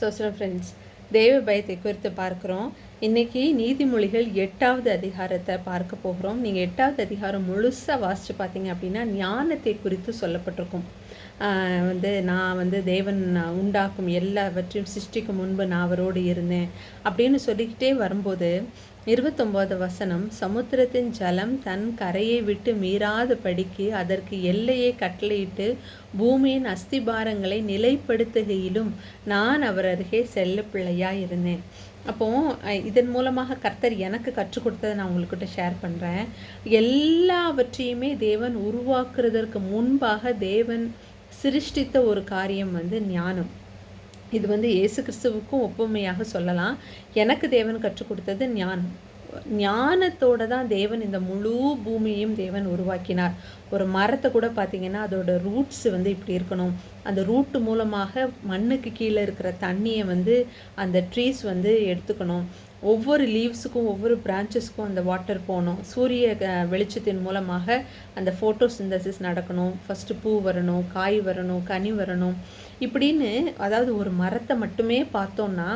சோசரம் friends தெய்வ பயத்தை குறித்து பார்க்குறோம். இன்னைக்கு நீதிமொழிகள் எட்டாவது அதிகாரத்தை பார்க்க போகிறோம். நீங்கள் எட்டாவது அதிகாரம் முழுசாக வாசித்து பார்த்தீங்க அப்படின்னா ஞானத்தை குறித்து சொல்லப்பட்டிருக்கும். வந்து நான் வந்து தேவன் உண்டாக்கும் எல்லாவற்றையும் சிருஷ்டிக்கும் முன்பு நான் அவரோடு இருந்தேன் அப்படின்னு சொல்லிக்கிட்டே வரும்போது இருபத்தொம்போது வசனம் சமுத்திரத்தின் ஜலம் தன் கரையை விட்டு மீறாத படிக்கு அதற்கு எல்லையை கட்டளையிட்டு பூமியின் அஸ்திபாரங்களை நிலைப்படுத்துகையிலும் நான் அவர் அருகே செல்ல பிள்ளையாக இருந்தேன். அப்போ இதன் மூலமாக கர்த்தர் எனக்கு கற்றுக் கொடுத்ததை நான் உங்கள்கிட்ட ஷேர் பண்ணுறேன் எல்லாவற்றையுமே தேவன் உருவாக்குறதற்கு முன்பாக தேவன் சிருஷ்டித்த ஒரு காரியம் வந்து ஞானம். இது வந்து இயேசு கிறிஸ்துவுக்கும் ஒப்புமையாக சொல்லலாம். எனக்கு தேவன் கற்றுக் கொடுத்தது ஞானம். ஞானத்தோட தான் தேவன் இந்த முழு பூமியையும் தேவன் உருவாக்கினார். ஒரு மரத்தை கூட பார்த்தீங்கன்னா அதோட ரூட்ஸ் வந்து இப்படி இருக்கணும். அந்த ரூட்டு மூலமாக மண்ணுக்கு கீழே இருக்கிற தண்ணியை வந்து அந்த ட்ரீஸ் வந்து எடுத்துக்கணும். ஒவ்வொரு லீவ்ஸுக்கும் ஒவ்வொரு பிரான்ச்சஸ்க்கும் அந்த வாட்டர் போகணும். சூரிய வெளிச்சத்தின் மூலமாக அந்த ஃபோட்டோ சிந்தசிஸ் நடக்கணும். ஃபஸ்ட்டு பூ வரணும் காய் வரணும் கனி வரணும். இப்படின்னு அதாவது ஒரு மரத்தை மட்டுமே பார்த்தோம்னா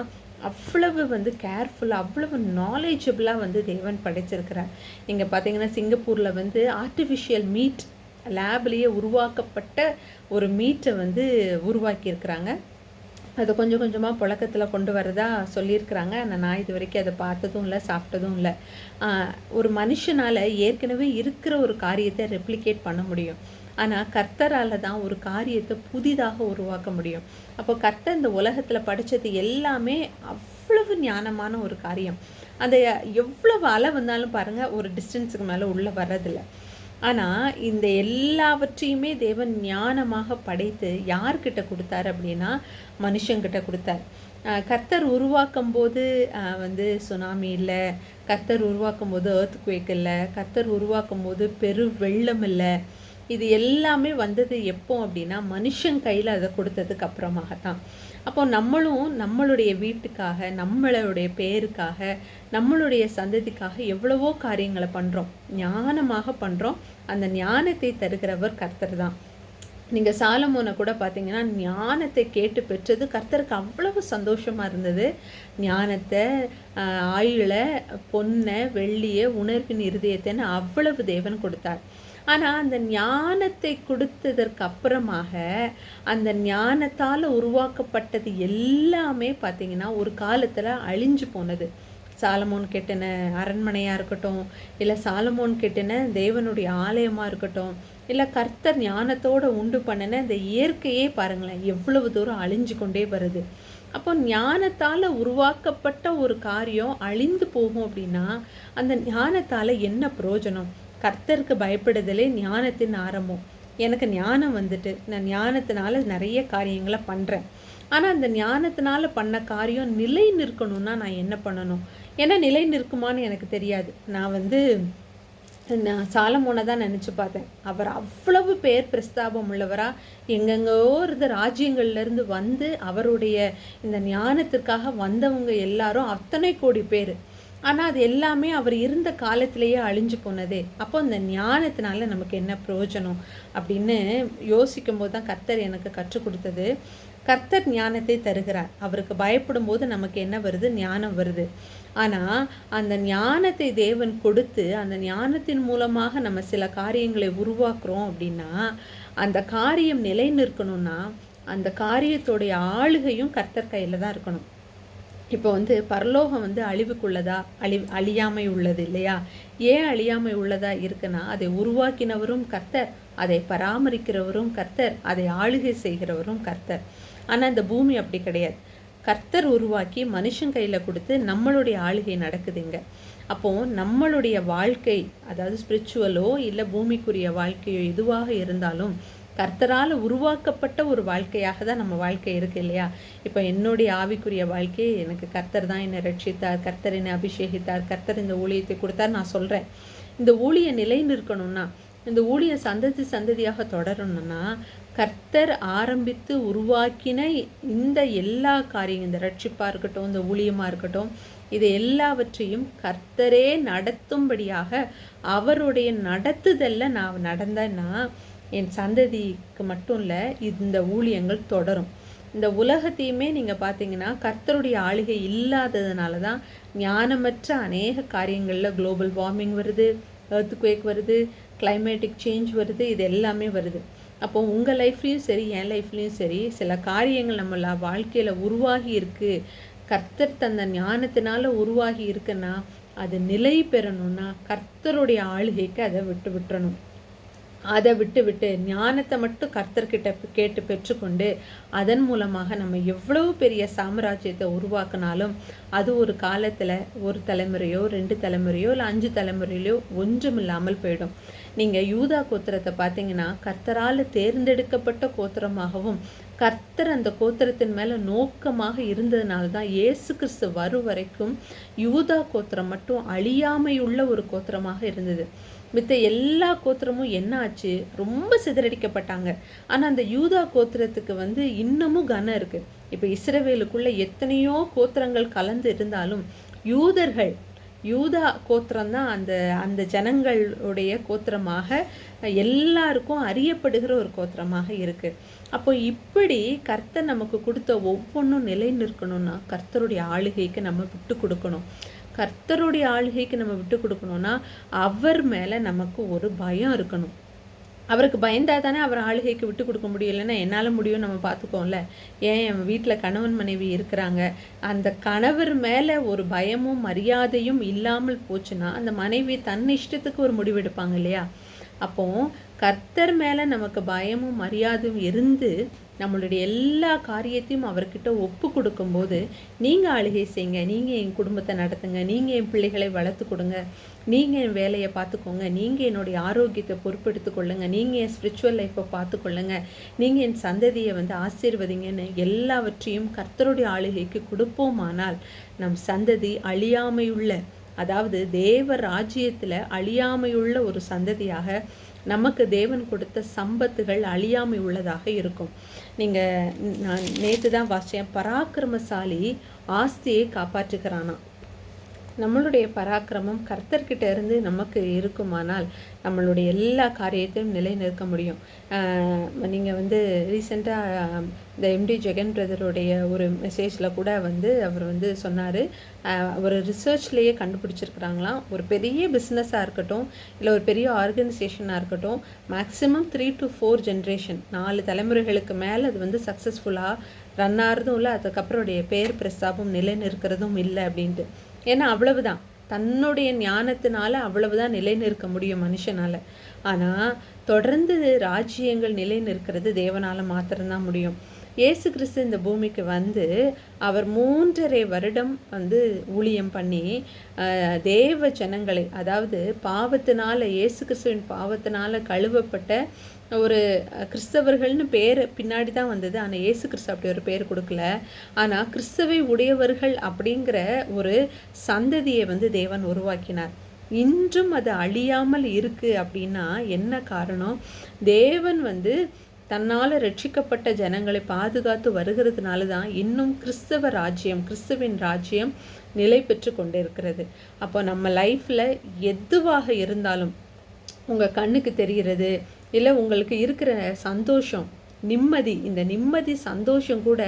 அவ்வளவு வந்து கேர்ஃபுல்லாக அவ்வளவு நாலேஜபிளாக வந்து தேவன் படைச்சிருக்கிறார். இங்கே பார்த்தீங்கன்னா சிங்கப்பூரில் வந்து ஆர்டிஃபிஷியல் மீட் லேப்லேயே உருவாக்கப்பட்ட ஒரு மீட்டை வந்து உருவாக்கியிருக்கிறாங்க. அதை கொஞ்சம் கொஞ்சமாக புழக்கத்தில் கொண்டு வரதா சொல்லியிருக்கிறாங்க. ஆனால் நான் இது வரைக்கும் அதை பார்த்ததும் இல்லை சாப்பிட்டதும் இல்லை. ஒரு மனுஷனால் ஏற்கனவே இருக்கிற ஒரு காரியத்தை ரெப்ளிகேட் பண்ண முடியும். ஆனால் கர்த்தரால் தான் ஒரு காரியத்தை புதிதாக உருவாக்க முடியும். அப்போ கர்த்தர் இந்த உலகத்தில் படித்தது எல்லாமே அவ்வளவு ஞானமான ஒரு காரியம். அதை எவ்வளவு அலை வந்தாலும் பாருங்கள் ஒரு டிஸ்டன்ஸுக்கு மேலே உள்ளே வர்றதில்லை. ஆனால் இந்த எல்லாவற்றையுமே தேவன் ஞானமாக படைத்து யார்கிட்ட கொடுத்தாரு அப்படின்னா மனுஷங்கிட்ட கொடுத்தார். கர்த்தர் உருவாக்கும் போது வந்து சுனாமி இல்லை கர்த்தர் உருவாக்கும் போது ஏர்த் இல்லை கர்த்தர் உருவாக்கும் போது பெரு வெள்ளம் இல்லை இது எல்லாமே வந்தது எப்போ அப்படின்னா மனுஷன் கையில் அதை கொடுத்ததுக்கு அப்புறமாக தான் அப்போ நம்மளும் நம்மளுடைய வீட்டுக்காக நம்மளுடைய பேருக்காக நம்மளுடைய சந்ததிக்காக எவ்வளவோ காரியங்களை பண்ணுறோம் ஞானமாக பண்ணுறோம் அந்த ஞானத்தை தருகிறவர் கர்த்தர் தான். நீங்கள் சாலமோனை கூட பார்த்தீங்கன்னா ஞானத்தை கேட்டு பெற்றது கர்த்தருக்கு அவ்வளவு சந்தோஷமாக இருந்தது. ஞானத்தை ஆஹ், ஆயுளை பொன்னை வெள்ளியை உணர்வின் இருதயத்தைன்னு அவ்வளவு தேவன் கொடுத்தார். ஆனால் அந்த ஞானத்தை கொடுத்ததற்கு அப்புறமாக அந்த ஞானத்தால் உருவாக்கப்பட்டது எல்லாமே பார்த்தீங்கன்னா ஒரு காலத்தில் அழிஞ்சு போனது. சாலமோன் கெட்டின அரண்மனையாக இருக்கட்டும் இல்லை சாலமோன் கெட்டின தேவனுடைய ஆலயமாக இருக்கட்டும் இல்லை கர்த்தர் ஞானத்தோட உண்டு பண்ணின இந்த இயற்கையே பாருங்களேன் எவ்வளவு தூரம் அழிஞ்சு கொண்டே வருது. அப்போ ஞானத்தால் உருவாக்கப்பட்ட ஒரு காரியம் அழிந்து போகும் அப்படின்னா அந்த ஞானத்தால் என்ன பிரயோஜனம்? கர்த்தருக்கு பயப்படுதலே ஞானத்தின் ஆரம்பம். எனக்கு ஞானம் வந்துட்டு நான் ஞானத்தினால நிறைய காரியங்களை பண்ணுறேன் ஆனால் அந்த ஞானத்தினால பண்ண காரியம் நிலை நிற்கணும்னா நான் என்ன பண்ணணும்? ஏன்னா நிலை நிற்குமான்னு எனக்கு தெரியாது. நான் வந்து நான் சாலமோனை தான் நினச்சி பார்த்தேன். அவர் அவ்வளவு பேர் பிரஸ்தாபம் உள்ளவராக எங்கெங்கோ இருந்த ராஜ்யங்கள்லேருந்து வந்து அவருடைய இந்த ஞானத்திற்காக வந்தவங்க எல்லாரும் அத்தனை கோடி பேர். ஆனால் அது எல்லாமே அவர் இருந்த காலத்திலேயே அழிஞ்சு போனதே. அப்போ அந்த ஞானத்தினால நமக்கு என்ன பிரயோஜனம் அப்படின்னு யோசிக்கும் போது தான் கர்த்தர் எனக்கு கற்றுக் கொடுத்தது. கர்த்தர் ஞானத்தை தருகிறார். அவருக்கு பயப்படும் போது நமக்கு என்ன வருது? ஞானம் வருது. ஆனால் அந்த ஞானத்தை தேவன் கொடுத்து அந்த ஞானத்தின் மூலமாக நம்ம சில காரியங்களை உருவாக்குறோம் அப்படின்னா அந்த காரியம் நிலை நிற்கணும்னா அந்த காரியத்தோடைய ஆளுகையும் கர்த்தர் கையில் தான் இருக்கணும். இப்போ வந்து பரலோகம் வந்து அழிவுக்குள்ளதா? அழி அழியாமை உள்ளது இல்லையா? ஏன் அழியாமை உள்ளதா இருக்குன்னா அதை உருவாக்கினவரும் கர்த்தர் அதை பராமரிக்கிறவரும் கர்த்தர் அதை ஆளுகை செய்கிறவரும் கர்த்தர். ஆனால் இந்த பூமி அப்படி கிடையாது. கர்த்தர் உருவாக்கி மனுஷன் கையில் கொடுத்து நம்மளுடைய ஆளுகை நடக்குதுங்க. அப்போ நம்மளுடைய வாழ்க்கை அதாவது ஸ்பிரிச்சுவலோ இல்லை பூமிக்குரிய வாழ்க்கையோ எதுவாக இருந்தாலும் கர்த்தரால் உருவாக்கப்பட்ட ஒரு வாழ்க்கையாக தான் நம்ம வாழ்க்கை இருக்கு இல்லையா? இப்போ என்னுடைய ஆவிக்குரிய வாழ்க்கையை எனக்கு கர்த்தர் தான் என்னை ரட்சித்தார் கர்த்தர் என்னை அபிஷேகித்தார் கர்த்தர் இந்த ஊழியத்தை கொடுத்தார். நான் சொல்கிறேன் இந்த ஊழிய நிலை நிற்கணும்னா இந்த ஊழிய சந்ததி சந்ததியாக தொடரணும்னா கர்த்தர் ஆரம்பித்து உருவாக்கின இந்த எல்லா காரியம் இந்த ரட்சிப்பாக இருக்கட்டும் இந்த ஊழியமாக இருக்கட்டும் இது எல்லாவற்றையும் கர்த்தரே நடத்தும்படியாக அவருடைய நடத்துதல்ல நான் நடந்தேன்னா என் சந்ததிக்கு மட்டும் இல்லை இந்த ஊழியங்கள் தொடரும். இந்த உலகத்தையுமே நீங்கள் பார்த்தீங்கன்னா கர்த்தருடைய ஆளுகை இல்லாததுனால தான் ஞானமற்ற அநேக காரியங்களில் குளோபல் வார்மிங் வருது எர்த்குவேக் வருது கிளைமேட்டிக் சேஞ்ச் வருது இது எல்லாமே வருது. அப்போ உங்கள் லைஃப்லேயும் சரி என் லைஃப்லேயும் சரி சில காரியங்கள் நம்ம வாழ்க்கையில் உருவாகி இருக்குது கர்த்தர் தந்த ஞானத்தினால உருவாகி இருக்குன்னா அது நிலை பெறணும்னா கர்த்தருடைய ஆளுகைக்கு அதை விட்டு விட்டுறணும். அதை விட்டு விட்டு ஞானத்தை மட்டும் கர்த்தர்கிட்ட கேட்டு பெற்றுக்கொண்டு அதன் மூலமாக நம்ம எவ்வளவு பெரிய சாம்ராஜ்யத்தை உருவாக்கினாலும் அது ஒரு காலத்தில் ஒரு தலைமுறையோ ரெண்டு தலைமுறையோ இல்லை அஞ்சு தலைமுறையிலையோ ஒன்றும் இல்லாமல் போயிடும். நீங்கள் யூதா கோத்திரத்தை பார்த்தீங்கன்னா கர்த்தரால் தேர்ந்தெடுக்கப்பட்ட கோத்திரமாகவும் கர்த்தர் அந்த கோத்திரத்தின் மேலே நோக்கமாக இருந்ததுனால தான் இயேசு கிறிஸ்து வரும் வரைக்கும் யூதா கோத்திரம் மட்டும் அழியாமையுள்ள ஒரு கோத்திரமாக இருந்தது. மித்த எல்லா கோத்திரமும் என்ன ஆச்சு? ரொம்ப சிதறடிக்கப்பட்டாங்க. ஆனால் அந்த யூதா கோத்திரத்துக்கு வந்து இன்னமும் கனம் இருக்குது இப்போ இஸ்ரவேலுக்குள்ள எத்தனையோ கோத்திரங்கள் கலந்து இருந்தாலும் யூதர்கள் யூதா கோத்திரம் தான் அந்த அந்த ஜனங்களுடைய கோத்திரமாக எல்லாருக்கும் அறியப்படுகிற ஒரு கோத்திரமாக இருக்குது அப்போ இப்படி கர்த்தர் நமக்கு கொடுத்த ஒவ்வொன்றும் நிலை நிற்கணும்னா கர்த்தருடைய ஆளுகைக்கு நம்ம விட்டு கொடுக்கணும். கர்த்தருடைய ஆளுகைக்கு நம்ம விட்டு கொடுக்கணும்னா அவர் மேலே நமக்கு ஒரு பயம் இருக்கணும். அவருக்கு பயந்தா தானே அவர் ஆளுகைக்கு விட்டு கொடுக்க முடியலைன்னா என்னால் முடியும் நம்ம பார்த்துக்கோம்ல. ஏன் என் வீட்டில் கணவன் மனைவி இருக்கிறாங்க? அந்த கணவர் மேலே ஒரு பயமும் மரியாதையும் இல்லாமல் போச்சுன்னா அந்த மனைவி தன் இஷ்டத்துக்கு ஒரு முடிவெடுப்பாங்க இல்லையா? அப்போ கர்த்தர் மேலே நமக்கு பயமும் மரியாதையும் இருந்து நம்மளுடைய எல்லா காரியத்தையும் அவர்கிட்ட ஒப்பு கொடுக்கும்போது நீங்கள் அழுகை செய்யுங்க நீங்கள் என் குடும்பத்தை நடத்துங்க நீங்கள் என் பிள்ளைகளை வளர்த்து கொடுங்க நீங்கள் என் வேலையை பார்த்துக்கோங்க நீங்கள் என்னுடைய ஆரோக்கியத்தை பொறுப்பெடுத்து கொள்ளுங்க நீங்கள் என் ஸ்பிரிச்சுவல் லைஃப்பை பார்த்துக்கொள்ளுங்க நீங்கள் என் சந்ததியை வந்து ஆசீர்வதிங்கன்னு எல்லாவற்றையும் கர்த்தருடைய ஆளுகைக்கு கொடுப்போமானால் நம் சந்ததி அழியாமையுள்ள அதாவது தேவ ராஜ்யத்தில் அழியாமையுள்ள ஒரு சந்ததியாக நமக்கு தேவன் கொடுத்த சம்பத்துகள் அழியாமை உள்ளதாக இருக்கும். நீங்கள் நான் நேற்று தான் வாசித்தேன் பராக்கிரமசாலி ஆஸ்தியை காப்பாற்றுகிறானா? நம்மளுடைய பராக்கிரமம் கர்த்தர்கிட்ட இருந்து நமக்கு இருக்குமானால் நம்மளுடைய எல்லா காரியத்தையும் நிலைநிறுத்த முடியும். நீங்கள் வந்து ரீசெண்டாக இந்த எம்டி ஜெகன் பிரதருடைய ஒரு மெசேஜில் கூட வந்து அவர் வந்து சொன்னார். ஒரு ரிசர்ச்லேயே கண்டுபிடிச்சிருக்கிறாங்களாம். ஒரு பெரிய பிஸ்னஸாக இருக்கட்டும் இல்லை ஒரு பெரிய ஆர்கனைசேஷனாக இருக்கட்டும் maximum three to four generation நாலு தலைமுறைகளுக்கு மேலே அது வந்து சக்ஸஸ்ஃபுல்லாக ரன்னாகிறதும் இல்லை அதுக்கப்புறம் பேர் பிரஸ்தாபம் நிலை நிற்கிறதும் இல்லை அப்படின்ட்டு. ஏன்னா அவ்வளவுதான். தன்னுடைய ஞானத்தினால அவ்வளவுதான் நிலை நிற்க முடியும் மனுஷனால. ஆனால் தொடர்ந்து ராஜ்யங்கள் நிலை நிற்கிறது தேவனால மாத்திரம்தான் முடியும். இயேசு கிறிஸ்து இந்த பூமிக்கு வந்து அவர் மூன்றரை வருடம் வந்து ஊழியம் பண்ணி தேவ ஜனங்களை அதாவது பாவத்தினால இயேசு கிறிஸ்துவின் பாவத்தினால கழுவப்பட்ட ஒரு கிறிஸ்தவர்கள்னு பேர் பின்னாடி தான் வந்தது. ஆனால் ஏசு கிறிஸ்து அப்படி ஒரு பேர் கொடுக்கல. ஆனால் கிறிஸ்தவை உடையவர்கள் அப்படிங்கிற ஒரு சந்ததியை வந்து தேவன் உருவாக்கினார். இன்றும் அது அழியாமல் இருக்குது அப்படின்னா என்ன காரணம்? தேவன் வந்து தன்னால் ரட்சிக்கப்பட்ட ஜனங்களை பாதுகாத்து வருகிறதுனால தான் இன்னும் கிறிஸ்தவ ராஜ்யம் கிறிஸ்துவின் ராஜ்யம் நிலை பெற்று கொண்டு இருக்கிறது அப்போ நம்ம லைஃப்பில் எதுவாக இருந்தாலும் உங்கள் கண்ணுக்கு தெரிகிறது இல்லை உங்களுக்கு இருக்கிற சந்தோஷம் நிம்மதி இந்த நிம்மதி சந்தோஷம் கூட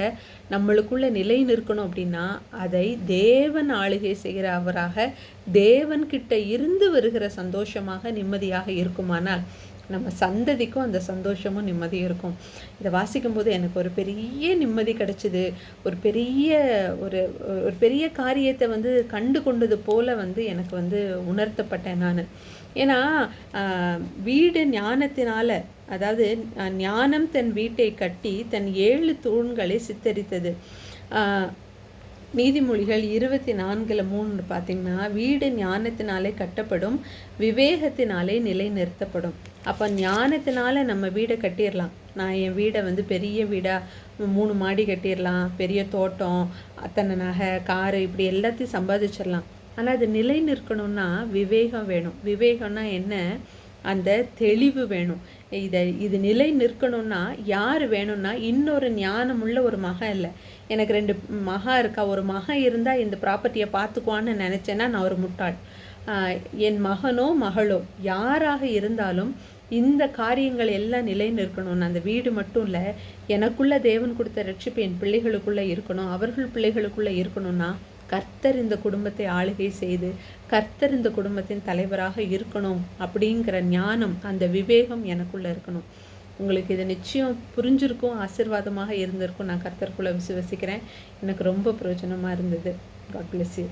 நம்மளுக்குள்ள நிலை நிற்கணும் அப்படின்னா அதை தேவன் ஆளுகை செய்கிற அவராக தேவன்கிட்ட இருந்து வருகிற சந்தோஷமாக நிம்மதியாக இருக்குமானால் நம்ம சந்ததிக்கும் அந்த சந்தோஷமும் நிம்மதியும் இருக்கும். இதை வாசிக்கும்போது எனக்கு ஒரு பெரிய நிம்மதி கிடச்சிது. ஒரு பெரிய ஒரு ஒரு பெரிய காரியத்தை வந்து கண்டு கொண்டது போல வந்து எனக்கு வந்து உணர்த்தப்பட்டேன் நான். ஏன்னா வீடு ஞானத்தினால அதாவது ஞானம் தன் வீட்டை கட்டி தன் ஏழு தூண்களை சித்தரித்தது. நீதிமொழிகள் இருபத்தி நான்கில் மூணு பார்த்தீங்கன்னா வீடு ஞானத்தினாலே கட்டப்படும் விவேகத்தினாலே நிலை நிறுத்தப்படும் அப்போ ஞானத்தினால நம்ம வீடை கட்டிடலாம் நான் என் வீடை வந்து பெரிய வீடாக மூணு மாடி கட்டிடலாம் பெரிய தோட்டம் அத்தனை நகை காரு இப்படி எல்லாத்தையும் சம்பாதிச்சிடலாம் ஆனால் அது நிலை நிற்கணும்னா விவேகம் வேணும். விவேகம்னா என்ன? அந்த தெளிவு வேணும். இதை இது நிலை நிற்கணும்னா யார் வேணும்னா இன்னொரு ஞானமுள்ள ஒரு மகன் இல்லை. எனக்கு ரெண்டு மகா இருக்கா ஒரு மகன் இருந்தால் இந்த ப்ராப்பர்ட்டியை பார்த்துக்குவான்னு நினச்சேன்னா நான் ஒரு முட்டாள். என் மகனோ மகளோ யாராக இருந்தாலும் இந்த காரியங்கள் எல்லாம் நிலை நிற்கணும்னு அந்த வீடு மட்டும் இல்லை எனக்குள்ள தேவன் கொடுத்த ரட்சிப்பு என் பிள்ளைகளுக்குள்ளே இருக்கணும் அவர்கள் பிள்ளைகளுக்குள்ளே இருக்கணும்னா கர்த்தர் இந்த குடும்பத்தை ஆளுகை செய்து கர்த்தர் இந்த குடும்பத்தின் தலைவராக இருக்கணும் அப்படிங்கிற ஞானம் அந்த விவேகம் எனக்குள்ளே இருக்கணும். உங்களுக்கு இது நிச்சயம் புரிஞ்சிருக்கும் ஆசிர்வாதமாக இருந்திருக்கும். நான் கர்த்தருக்குள்ளே விசுவசிக்கிறேன். எனக்கு ரொம்ப பிரயோஜனமாக இருந்தது. God bless you